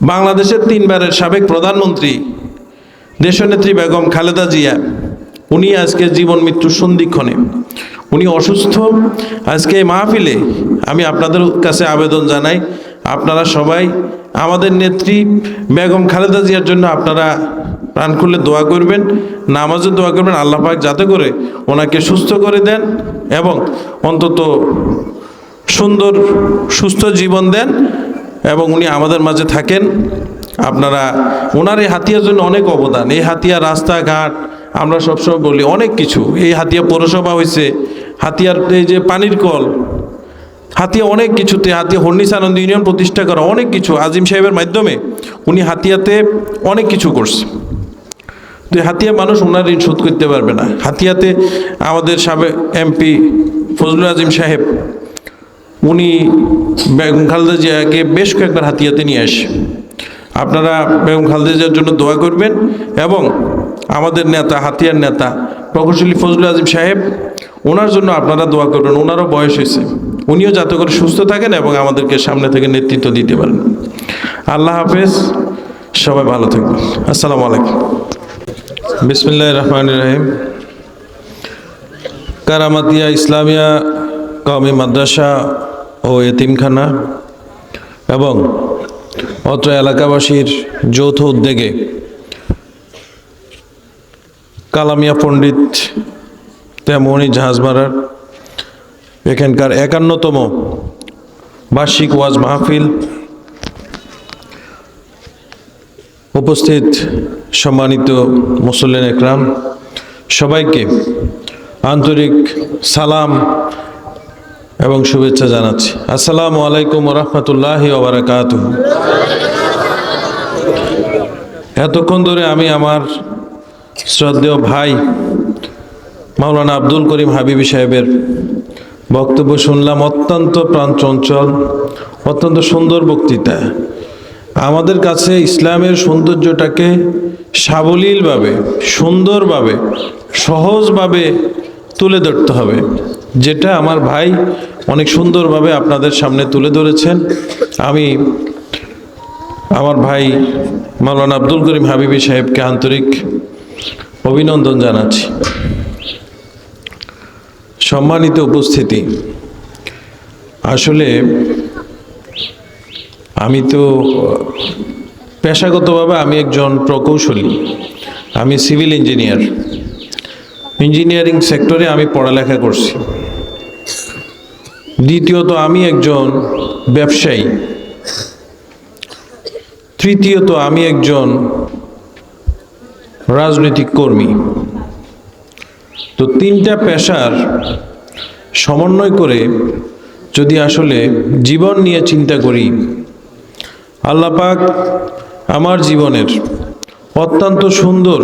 বাংলাদেশের তিনবারের সাবেক প্রধানমন্ত্রী দেশনেত্রী বেগম খালেদা জিয়া, উনি আজকে জীবন মৃত্যুর সন্ধিক্ষণে। উনি অসুস্থ, আজকে মাহফিলে আমি আপনাদের কাছে আবেদন জানাই, আপনারা সবাই আমাদের নেত্রী বেগম খালেদা জিয়ার জন্য আপনারা প্রাণ খুললে দোয়া করবেন নামাজে দোয়া করবেন, আল্লাহ পাক যাতে করে ওনাকে সুস্থ করে দেন এবং অন্তত সুন্দর, সুস্থ জীবন দেন। এবং উনি আমাদের মাঝে থাকেন। আপনারা, ওনার এই হাতিয়ার জন্য অনেক অবদান। এই হাতিয়া রাস্তাঘাট, আমরা সবসময় বলি, অনেক কিছু। এই হাতিয়া পৌরসভা হয়েছে, হাতিয়ার, এই যে পানির কল, হাতিয়া অনেক কিছুতে, হাতিয়া হর্নিস আনন্দ ইউনিয়ন প্রতিষ্ঠা করা অনেক কিছু। আজিম সাহেবের মাধ্যমে উনি হাতিয়াতে অনেক কিছু করছে। তো হাতিয়া মানুষ ওনার ঋণ শোধ করতে পারবে না। হাতিয়াতে আমাদের সাবেক এমপি ফজলুল আজিম সাহেব উনি বেগম খালেদা জিয়াকে বেশ কয়েকবার হাতিয়াতে নিয়ে আসে। আপনারা বেগম খালেদা জিয়ার জন্য দোয়া করবেন এবং আমাদের নেতা, হাতিয়ার নেতা প্রকৌশলী ফজলুল আজিম সাহেব, ওনার জন্য আপনারা দোয়া করবেন। ওনারও বয়স হয়েছে। উনিও যাতে করে সুস্থ থাকেন এবং আমাদেরকে সামনে থেকে নেতৃত্ব দিতে পারেন। আল্লাহ হাফেজ। সবাই ভালো থাকবেন। আসসালামু আলাইকুম। বিসমিল্লাহ রহমান রহিম। কারামাতিয়া ইসলামিয়া কওমি মাদ্রাসা ও এতিমখানা এবং অত্র এলাকাবাসীর যৌথ উদ্যোগে কালামিয়া পণ্ডিত তেমনি জাহাজমারার এখানকার একান্নতম বার্ষিক ওয়াজ মাহফিল উপস্থিত সম্মানিত মুসল্লিন একরাম সবাইকে আন্তরিক সালাম এবং শুভেচ্ছা জানাচ্ছি। আসসালামু আলাইকুম রহমতুল্লাহ ওবরাকাত এতক্ষণ ধরে আমি আমার শ্রদ্ধেয় ভাই মাওলানা আব্দুল করিম হাবিবি সাহেবের বক্তব্য শুনলাম অত্যন্ত প্রাণচঞ্চল, অত্যন্ত সুন্দর বক্তৃতা আমাদের কাছে ইসলামের সৌন্দর্যটাকে সাবলীলভাবে, সুন্দরভাবে, সহজভাবে তুলে ধরতে হবে। যেটা আমার ভাই অনেক সুন্দরভাবে আপনাদের সামনে তুলে ধরেছেন। আমি আমার ভাই মাওলানা আব্দুল করিম হাবিবি সাহেবকে আন্তরিক অভিনন্দন জানাচ্ছি। সম্মানিত উপস্থিতি। আসলে আমি তো, পেশাগতভাবে আমি একজন প্রকৌশলী, আমি সিভিল ইঞ্জিনিয়ার। ইঞ্জিনিয়ারিং সেক্টরে আমি পড়ালেখা করছি। দ্বিতীয়ত, আমি একজন ব্যবসায়ী। তৃতীয়ত, আমি একজন রাজনৈতিক কর্মী। তো তিনটা পেশার সমন্বয় করে যদি আসলে জীবন নিয়ে চিন্তা করি আল্লাপাক আমার জীবনের অত্যন্ত সুন্দর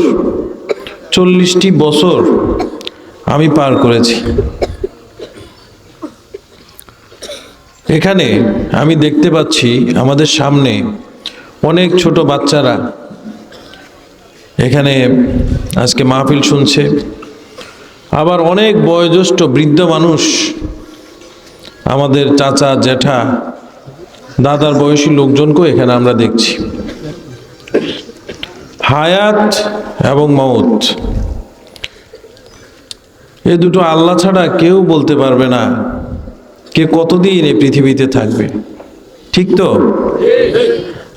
চল্লিশটি বছর আমি পার করেছি। এখানে আমি দেখতে পাচ্ছি আমাদের সামনে অনেক ছোট বাচ্চারা এখানে আজকে মাহফিল শুনছে। আবার অনেক বয়োজ্যেষ্ঠ বৃদ্ধ মানুষ আমাদের চাচা, জ্যাঠা, দাদার বয়সী লোকজনকেও এখানে আমরা দেখছি। হায়াত এবং মৌত এ দুটো আল্লাহ ছাড়া কেউ বলতে পারবে না। কে কতদিন এই পৃথিবীতে থাকবে? ঠিক তো?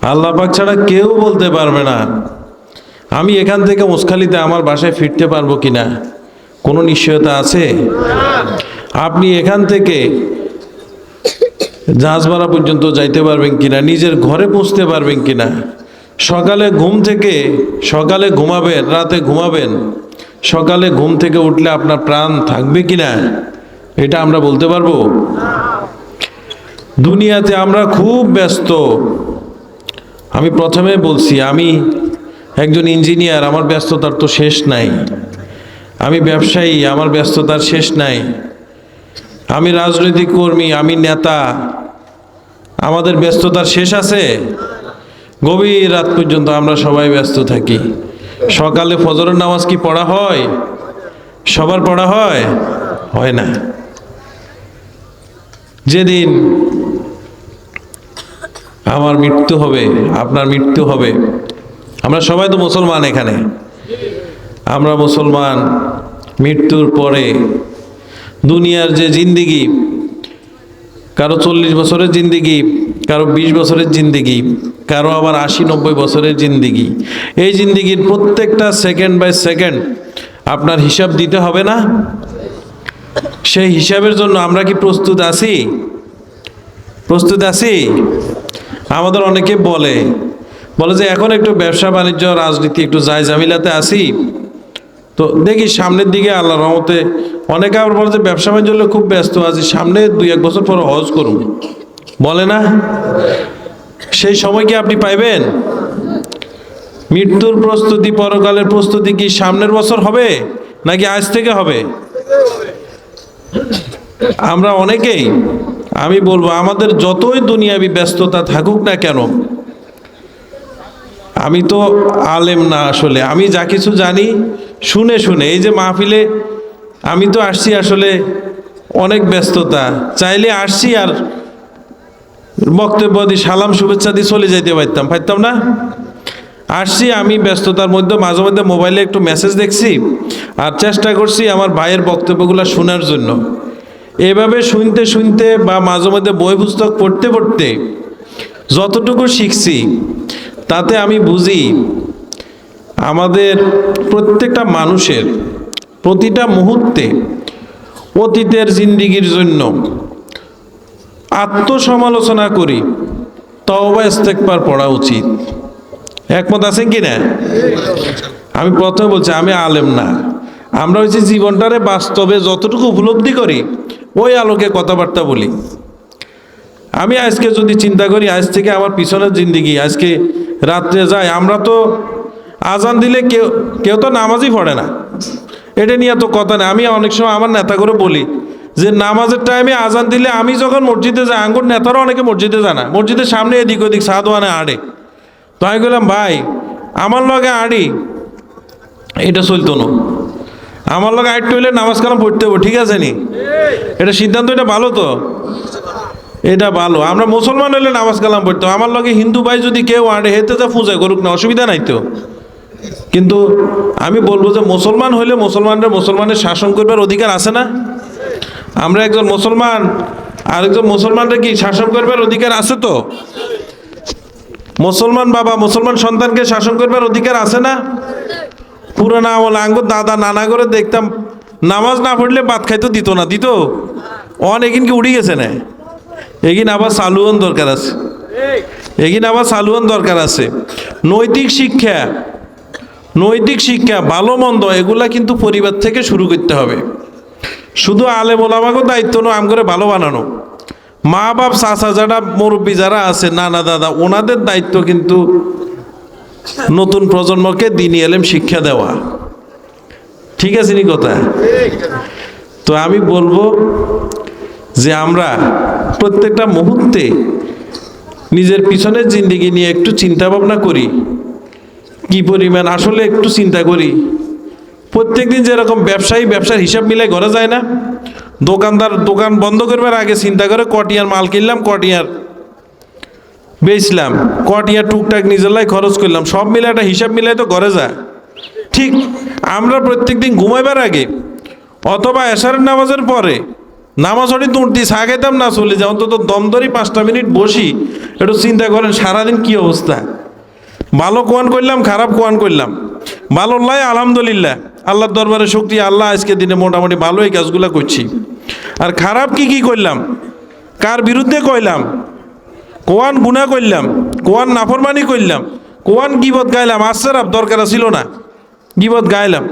আল্লাহ পাক ছাড়া কেউ বলতে পারবে না। আমি এখান থেকে মুসখালিতে আমার বাসায় ফিরতে পারব কি না কোনো নিশ্চয়তা আছে? আপনি এখান থেকে জাহাজবাড়া পর্যন্ত যাইতে পারবেন কিনা? নিজের ঘরে পৌঁছতে পারবেন কিনা? সকালে ঘুম থেকে সকালে ঘুমাবেন, রাতে ঘুমাবেন। সকালে ঘুম থেকে উঠলে আপনার প্রাণ থাকবে কিনা? এটা আমরা বলতে পারব? দুনিয়াতে আমরা খুব ব্যস্ত। আমি প্রথমে বলছি, আমি একজন ইঞ্জিনিয়ার, আমার ব্যস্ততার তো শেষ নাই। আমি ব্যবসায়ী, আমার ব্যস্ততার শেষ নাই। আমি রাজনৈতিক কর্মী, আমি নেতা। আমাদের ব্যস্ততার শেষ আছে? গভীর রাত পর্যন্ত আমরা সবাই ব্যস্ত থাকি। সকালে ফজরের নামাজ কি পড়া হয়? সবার পড়া হয়? হয় না। যেদিন আমার মৃত্যু হবে, আপনার মৃত্যু হবে। আমরা সবাই তো মুসলমান এখানে। আমরা মুসলমান মৃত্যুর পরে দুনিয়ার যে জিন্দিগি, কারও চল্লিশ বছরের জিন্দিগি, কারও বিশ বছরের জিন্দিগি, কারও আবার আশি নব্বই বছরের জিন্দিগি। এই জিন্দিগির প্রত্যেকটা সেকেন্ড বাই সেকেন্ড আপনার হিসাব দিতে হবে না? সেই হিসাবের জন্য আমরা কি প্রস্তুত আছি? প্রস্তুত আছি? আমাদের অনেকে বলে বলে যে এখন একটু ব্যবসা বাণিজ্য, রাজনীতি একটু যায় জামিলাতে আসি তো দেখি সামনের দিকে আল্লাহ রহমতে অনেকে আবার বলে যে ব্যবসা বাণিজ্য খুব ব্যস্ত আছি, সামনে দুই এক বছর পর হজ করুন বলে না? সেই সময় কি আপনি পাইবেন? মৃত্যুর প্রস্তুতি, পরকালের প্রস্তুতি কি সামনের বছর হবে, নাকি আজ থেকে হবে? আমরা অনেকেই আমি বলব, আমাদের যতই দুনিয়াবি ব্যস্ততা থাকুক না কেন, আমি তো আলেম না আসলে, আমি যা কিছু জানি শুনে শুনে, এই যে মাহফিলে আমি তো আসছি আসলে অনেক ব্যস্ততা, চাইলে আসছি আর বক্তব্য দিয়ে সালাম, শুভেচ্ছা দিয়ে চলে যাইতে পারতাম পারতাম না? আসছি আমি ব্যস্ততার মধ্যে, মাঝে মধ্যে মোবাইলে একটু মেসেজ দেখছি আর চেষ্টা করছি আমার ভাইয়ের বক্তব্যগুলো শোনার জন্য। এভাবে শুনতে শুনতে বা মাঝে মধ্যে বই পুস্তক পড়তে পড়তে যতটুকু শিখছি, তাতে আমি বুঝি আমাদের প্রত্যেকটা মানুষের প্রতিটা মুহূর্তে অতীতের জিন্দিগির জন্য আত্মসমালোচনা করি, তওবা ইস্তেকবার পড়া উচিত। একমত আছেন কি না? আমি প্রথমে বলছি, আমি আলেম না। আমরা হচ্ছে জীবনটারে বাস্তবে যতটুকু উপলব্ধি করি, ওই আলোকে কথাবার্তা বলি। আমি আজকে যদি চিন্তা করি, আজ থেকে আমার পিছনের জিন্দিগি, আজকে রাত্রে যাই আমরা তো আজান দিলে কেউ কেউ তো নামাজই পড়ে না। এটা নিয়ে তো কথা নেই। আমি অনেক সময় আমার নেতা করে বলি যে, নামাজের টাইমে আজান দিলে আমি যখন মসজিদে যাই, আঙ্গুর নেতারও অনেকে মসজিদে যায় না। মসজিদের সামনে এদিক ওদিক সাদওয়ানে আড়ে। তো আমি বললাম, ভাই, আমার লগে আড়ি, এটা চলতো না। আমার লগে আটটু হইলে নামাজ কালাম পড়তে হবে ঠিক আছে নি? এটা সিদ্ধান্ত, এটা ভালো তো? এটা ভালো। আমরা মুসলমান হইলে নামাজ কালাম পড়তো আমার লগে হিন্দু ভাই যদি কেউ আড়ে হেতে যা পূজা করুক না, অসুবিধা নাই তো? কিন্তু আমি বলব যে মুসলমান হইলে মুসলমানরা মুসলমানের শাসন করবার অধিকার আছে না? আমরা একজন মুসলমান, আরেকজন মুসলমানরা কি শাসন করবার অধিকার আছে তো? মুসলমান বাবা, মুসলমান সন্তানকে শাসন করবার অধিকার আছে না? পুরানা আমল আঙ্গুর দাদা নানা করে দেখতাম, নামাজ না পড়লে ভাত খাইতে দিত না, দিত? অন এগিন কি উড়ি গেছে না? এগিন আবার চালুয়ন দরকার আছে। এগিন আবার চালুয়ন দরকার আছে। নৈতিক শিক্ষা নৈতিক শিক্ষা, ভালো মন্দ, এগুলা কিন্তু পরিবার থেকে শুরু করতে হবে। শুধু আলেম ওলামাকে দায়িত্ব নয় আম করে ভালো বানানো। মা বাপ চাচা যারা, মুরব্বী যারা আছে, নানা দাদা, ওনাদের দায়িত্ব কিন্তু নতুন প্রজন্মকে দিনী এলেম শিক্ষা দেওয়া। ঠিক আছে নি কথা? তো আমি বলব যে আমরা প্রত্যেকটা মুহূর্তে নিজের পিছনের জিন্দিগি নিয়ে একটু চিন্তা ভাবনা করি। কি পরিমাণ? আসলে একটু চিন্তা করি। প্রত্যেকদিন যেরকম ব্যবসায়ী ব্যবসার হিসাব মিলাই ঘরে যায় না। দোকানদার দোকান বন্ধ করবার আগে চিন্তা করে কটিয়ার মাল কিনলাম কটিয়ার বেচলাম কটিয়ার টুকটাক নিজের লাই খরচ করলাম, সব মিলে একটা হিসাব মিলাই তো ঘরে যায়। ঠিক, আমরা প্রত্যেকদিন ঘুমাইবার আগে, অথবা এশারের নামাজের পরে, নামাজ হটি তুঁড়তি চা খাইতাম না চলে যাও অন্তত দম ধরি পাঁচটা মিনিট বসি, একটু চিন্তা করেন সারাদিন কি অবস্থা। ভালো কোয়ান করলাম, খারাপ কোয়ান করলাম। ভালো লাই, আলহামদুলিল্লাহ। আল্লাহর দরবারে শক্তি আল্লাহ আজকে দিনে মোটামুটি ভালো এই কাজগুলো করছি। আর খারাপ কি কি করলাম? কার বিরুদ্ধে কইলাম? কোয়ান গুণা করলাম, কোয়ান নাফরমানি করলাম, কোয়ান গিবত গাইলাম আশ্রাপ দরকার ছিল না। গিবত গাইলাম।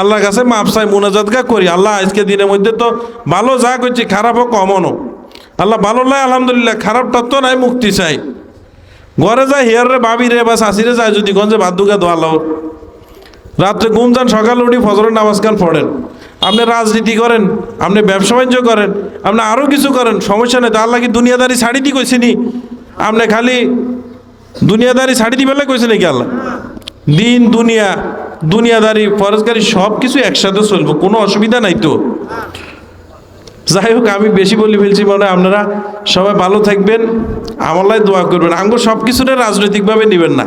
আল্লাহর কাছে মাপ চাই, মোনাজাত গা করি। আল্লাহ আজকে দিনের মধ্যে তো ভালো যা করছি, খারাপ হোক কমনও আল্লাহ ভালো লাই আলহামদুলিল্লাহ, খারাপটা তো নাই, মুক্তি চাই। ঘরে যায়, হিয়ার রে, বাবি রে, বা শাশিরে যায়, যদি গঞ্জে ভাত দুগা দোয়ালো রাত্রে ঘুম যান, সকালে উঠি ফজরের নামাজ গান পড়েন। আপনি রাজনীতি করেন, আপনি ব্যবসা বাণিজ্য করেন, আপনি আরও কিছু করেন, সমস্যা নেই। তো আল্লাহ কি দুনিয়াদারি ছাড়ি দি কইছেনি আপনি খালি দুনিয়াদারি ছাড়ি দিবেলে কইছে নাকি আল্লাহ? দিন, দুনিয়া, দুনিয়াদারি, ফরজগারি সব কিছু একসাথে চলবো, কোনো অসুবিধা নাই তো। যাই হোক, আমি বেশি বলে ফেলছি মানে আপনারা সবাই ভালো থাকবেন আমলায় দোয়া করবেন। আঙ্গুর সব কিছুটা রাজনৈতিকভাবে নেবেন না।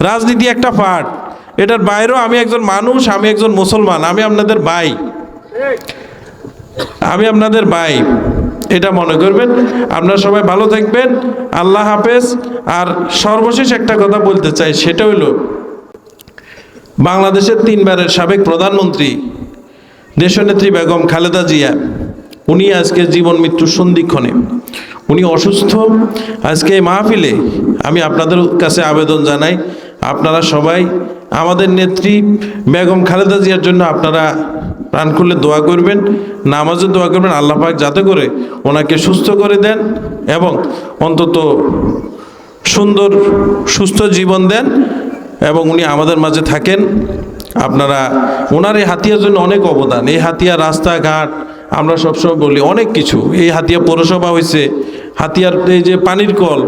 রাজনীতি একটা পার্ট এটার বাইরেও আমি একজন মানুষ, আমি একজন মুসলমান, আমি আপনাদের ভাই। আমি আপনাদের ভাই। এটা মনে করবেন। আপনারা সবাই ভালো থাকবেন। আল্লাহ হাফেজ। আর সর্বশেষ একটা কথা বলতে চাই, সেটা হলো, বাংলাদেশের তিনবারের সাবেক প্রধানমন্ত্রী দেশনেত্রী বেগম খালেদা জিয়া, উনি আজকে জীবন মৃত্যুর সন্ধিক্ষণে। উনি অসুস্থ। আজকে এই মাহফিলে আমি আপনাদের কাছে আবেদন জানাই, আপনারা সবাই আমাদের নেত্রী বেগম খালেদা জিয়ার জন্য আপনারা প্রাণ খুলে দোয়া করবেন, নামাজে দোয়া করবেন, আল্লাহ পাক যাতে করে ওনাকে সুস্থ করে দেন এবং অন্তত সুন্দর, সুস্থ জীবন দেন এবং উনি আমাদের মাঝে থাকেন। আপনারা, ওনার এই হাতিয়ার জন্য অনেক অবদান। এই হাতিয়া রাস্তাঘাট, আমরা সবসময় বলি অনেক কিছু। এই হাতিয়া পৌরসভা হয়েছে হাতিয়ার এই যে পানির কল,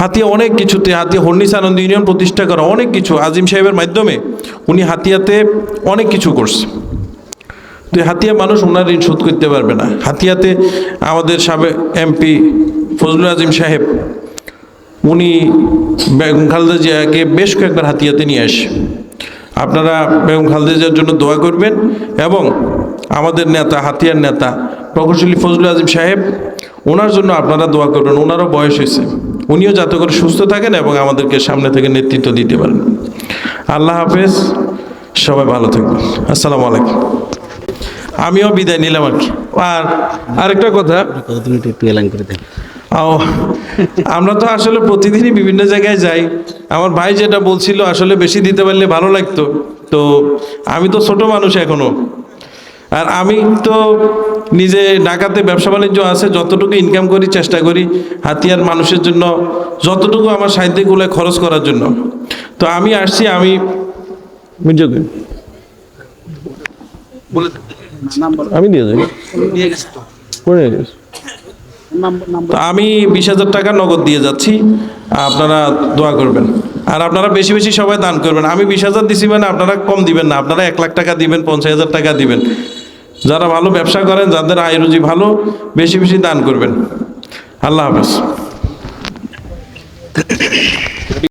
হাতিয়া অনেক কিছুতে, হাতিয়া হর্নিস আনন্দ ইউনিয়ন প্রতিষ্ঠা করা অনেক কিছু। আজিম সাহেবের মাধ্যমে উনি হাতিয়াতে অনেক কিছু করছে। তো হাতিয়া মানুষ ওনার ঋণ শোধ করতে পারবে না। হাতিয়াতে আমাদের সাবেক এমপি ফজলুল আজিম সাহেব, উনি বেগম খালেদা জিয়াকে বেশ কয়েকবার হাতিয়াতে নিয়ে আসে। আপনারা বেগম খালেদা জিয়ার জন্য দোয়া করবেন এবং আমাদের নেতা, হাতিয়ার নেতা, প্রকৌশলী ফজলুল আজিম সাহেব, ওনার জন্য আপনারা দোয়া করবেন, ওনারও বয়স হয়েছে। উনিও যাতে করে সুস্থ থাকেন এবং আমাদেরকে সামনে থেকে নেতৃত্ব দিতে পারেন। আল্লাহ হাফেজ, সবাই ভালো থাকবেন। আসসালামু আলাইকুম। আমিও বিদায় নিলাম আর কি। আর আরেকটা কথা। একটু এলান করে দেন ও আমরা তো আসলে প্রতিদিনই বিভিন্ন জায়গায় যাই। আমার ভাই যেটা বলছিল আসলে বেশি দিতে পারলে ভালো লাগতো। তো আমি তো ছোট মানুষ এখনও। আর আমি তো নিজে ঢাকাতে ব্যবসা বাণিজ্য আছে যতটুকু ইনকাম করি চেষ্টা করি হাতিয়ার মানুষের জন্য যতটুকু আমার সাহিত্যগুলো খরচ করার জন্য। তো আমি আসছি আমি কি? আমি দিয়ে যাই। গেছে তো আমি বিশ হাজার টাকা নগদ দিয়ে যাচ্ছি। আপনারা দোয়া করবেন। আর আপনারা বেশি বেশি সবাই দান করবেন। আমি বিশ হাজার দিছি মানে আপনারা কম দিবেন না। আপনারা এক লাখ টাকা দিবেন পঞ্চাশ হাজার টাকা দিবেন। যারা ভালো ব্যবসা করেন যাদের আয় রুজি ভালো বেশি বেশি দান করবেন। আল্লাহ হাফেজ।